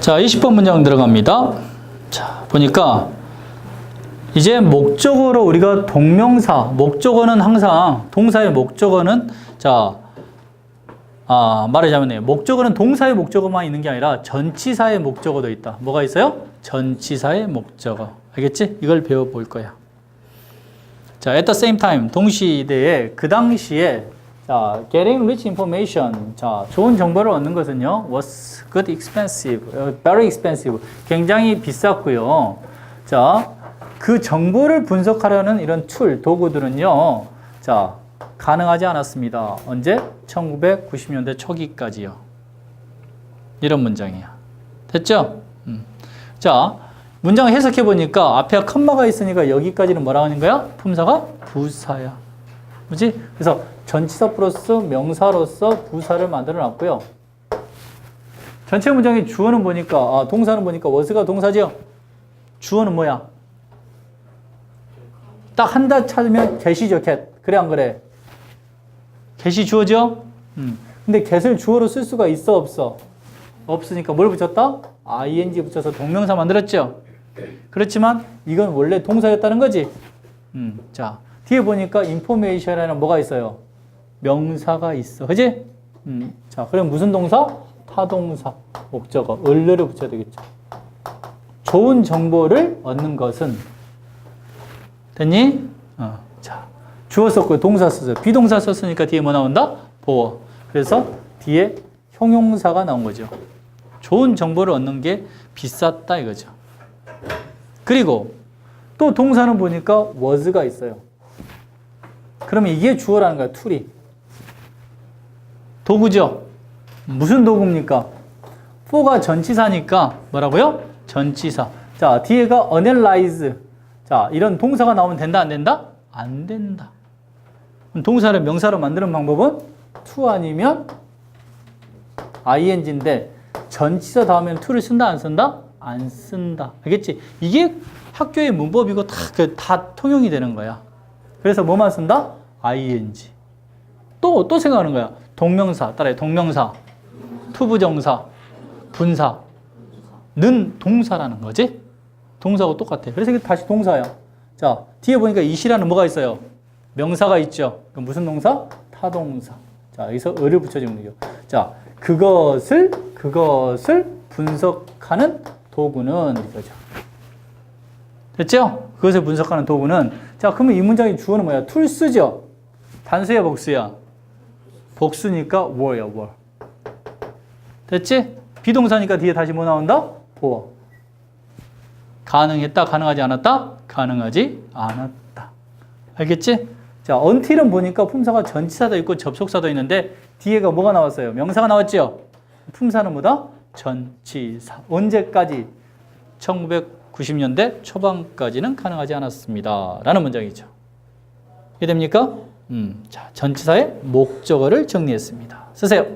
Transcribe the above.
자, 20번 문장 들어갑니다. 자, 보니까 이제 목적어로 우리가 동명사, 목적어는 항상 동사의 목적어는 자, 아, 말하자면 목적어는 동사의 목적어만 있는 게 아니라 전치사의 목적어도 있다. 뭐가 있어요? 전치사의 목적어. 알겠지? 이걸 배워볼 거야. 자, at the same time, 동시대에 그 당시에 자, getting rich information. 자, 좋은 정보를 얻는 것은요. was good expensive. 어, very expensive. 굉장히 비쌌고요. 자, 그 정보를 분석하려는 이런 툴, 도구들은요. 자, 가능하지 않았습니다. 언제? 1990년대 초기까지요. 이런 문장이야. 됐죠? 음. 자, 문장 해석해 보니까 앞에 컴마가 있으니까 여기까지는 뭐라 하는 거야? 품사가 부사야. 그지? 그래서 전치사 플러스 명사로서 부사를 만들어 놨고요. 전체 문장의 주어는 보니까 아, 동사는 보니까 was가 동사죠. 주어는 뭐야? 딱한달 찾으면 get이죠, get. 그래 안 그래? get이 주어죠? 음. 근데 get을 주어로 쓸 수가 있어 없어? 없으니까 뭘 붙였다? ing 붙여서 동명사 만들었죠. 그렇지만 이건 원래 동사였다는 거지. 음, 자 뒤에 보니까 information에는 뭐가 있어요? 명사가 있어, 그지? 음, 자 그럼 무슨 동사? 타동사, 목적어, 을르를 붙여야 되겠죠. 좋은 정보를 얻는 것은 됐니? 어, 자 주어 썼고 동사 썼어요. 비동사 썼으니까 뒤에 뭐 나온다? 보어. 그래서 뒤에 형용사가 나온 거죠. 좋은 정보를 얻는 게 비쌌다 이거죠. 그리고 또 동사는 보니까 was가 있어요. 그러면 이게 주어라는 거야, 툴이. 도구죠? 무슨 도구입니까? for가 전치사니까 뭐라고요? 전치사. 자, 뒤에가 analyze. 자, 이런 동사가 나오면 된다, 안 된다? 안 된다. 동사를 명사로 만드는 방법은 to 아니면 ing인데 전치사 다음에는 to를 쓴다, 안 쓴다? 안 쓴다. 알겠지? 이게 학교의 문법이고 다, 그, 다 통용이 되는 거야. 그래서 뭐만 쓴다? Ing. 또, 또 생각하는 거야. 동명사, 따라해. 동명사, 투부정사, 분사. 는 동사라는 거지? 동사하고 똑같아. 그래서 이게 다시 동사야. 자, 뒤에 보니까 이시라는 뭐가 있어요? 명사가 있죠. 무슨 동사? 타동사. 자, 여기서 을을 붙여주는 거죠. 자, 그것을, 그것을 분석하는 도구는 이거죠. 됐죠? 그것을 분석하는 도구는 자, 그러면 이 문장의 주어는 뭐야? 툴스죠? 단수야, 복수야? 복수니까 were야, were. 됐지? 비동사니까 뒤에 다시 뭐 나온다? 보어. 가능했다, 가능하지 않았다? 가능하지 않았다. 알겠지? 자, until은 보니까 품사가 전치사도 있고 접속사도 있는데 뒤에가 뭐가 나왔어요? 명사가 나왔죠? 품사는 뭐다? 전치사. 언제까지? 1990년대 초반까지는 가능하지 않았습니다. 라는 문장이죠. 이해 됩니까? 음, 자, 전치사의 목적어를 정리했습니다. 쓰세요.